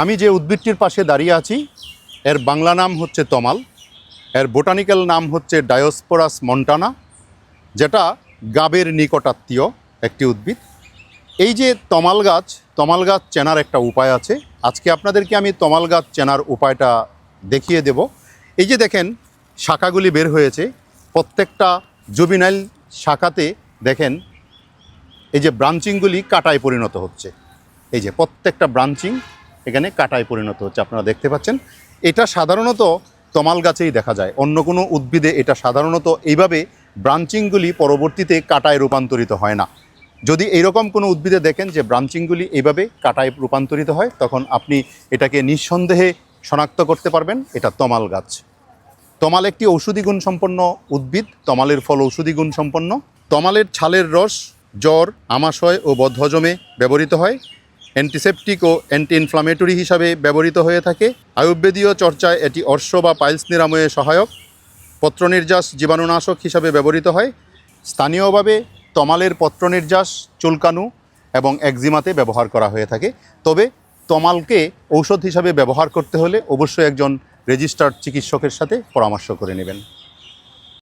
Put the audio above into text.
আমি যে উদ্ভিদটির পাশে দাঁড়িয়ে আছি, এর বাংলা নাম হচ্ছে তমাল, এর বোটানিক্যাল নাম হচ্ছে ডায়োস্পোরাস মন্টানা, যেটা গাবের নিকটাত্মীয় একটি উদ্ভিদ। এই যে তমাল গাছ তমাল গাছ চেনার একটা উপায় আছে। আজকে আপনাদেরকে আমি তমাল গাছ চেনার উপায়টা দেখিয়ে দেব। এই যে দেখেন, শাখাগুলি বের হয়েছে। প্রত্যেকটা জুবিনাইল শাখাতে দেখেন, এই যে ব্রাঞ্চিংগুলি কাটায় পরিণত হচ্ছে। এই যে প্রত্যেকটা ব্রাঞ্চিং এখানে কাটায় পরিণত হচ্ছে, আপনারা দেখতে পাচ্ছেন। এটা সাধারণত তমাল গাছেই দেখা যায়। অন্য কোনো উদ্ভিদে এটা সাধারণত এইভাবে ব্রাঞ্চিংগুলি পরবর্তীতে কাটায় রূপান্তরিত হয় না। যদি এইরকম কোনো উদ্ভিদে দেখেন যে ব্রাঞ্চিংগুলি এইভাবে কাটায় রূপান্তরিত হয়, তখন আপনি এটাকে নিঃসন্দেহে শনাক্ত করতে পারবেন। এটা তমাল গাছ। তমাল একটি ঔষধি গুণ সম্পন্ন উদ্ভিদ। তমালের ফল ঔষধি গুণ সম্পন্ন তমালের ছালের রস, জ্বর, আমাশয় ও বদহজমে ব্যবহৃত হয়। অ্যান্টিসেপটিক ও অ্যান্টি ইনফ্লামেটরি হিসাবে ব্যবহৃত হয়ে থাকে। আয়ুর্বেদীয় চর্চায় এটি অর্শ বা পাইলস নিরাময়ে সহায়ক। পত্রনির্যাস জীবাণুনাশক হিসাবে ব্যবহৃত হয়। স্থানীয়ভাবে তমালের পত্রনির্যাস, চুলকানু এবং একজিমাতে ব্যবহার করা হয়ে থাকে। তবে তমালকে ঔষধ হিসাবে ব্যবহার করতে হলে অবশ্যই একজন রেজিস্টার্ড চিকিৎসকের সাথে পরামর্শ করে নেবেন।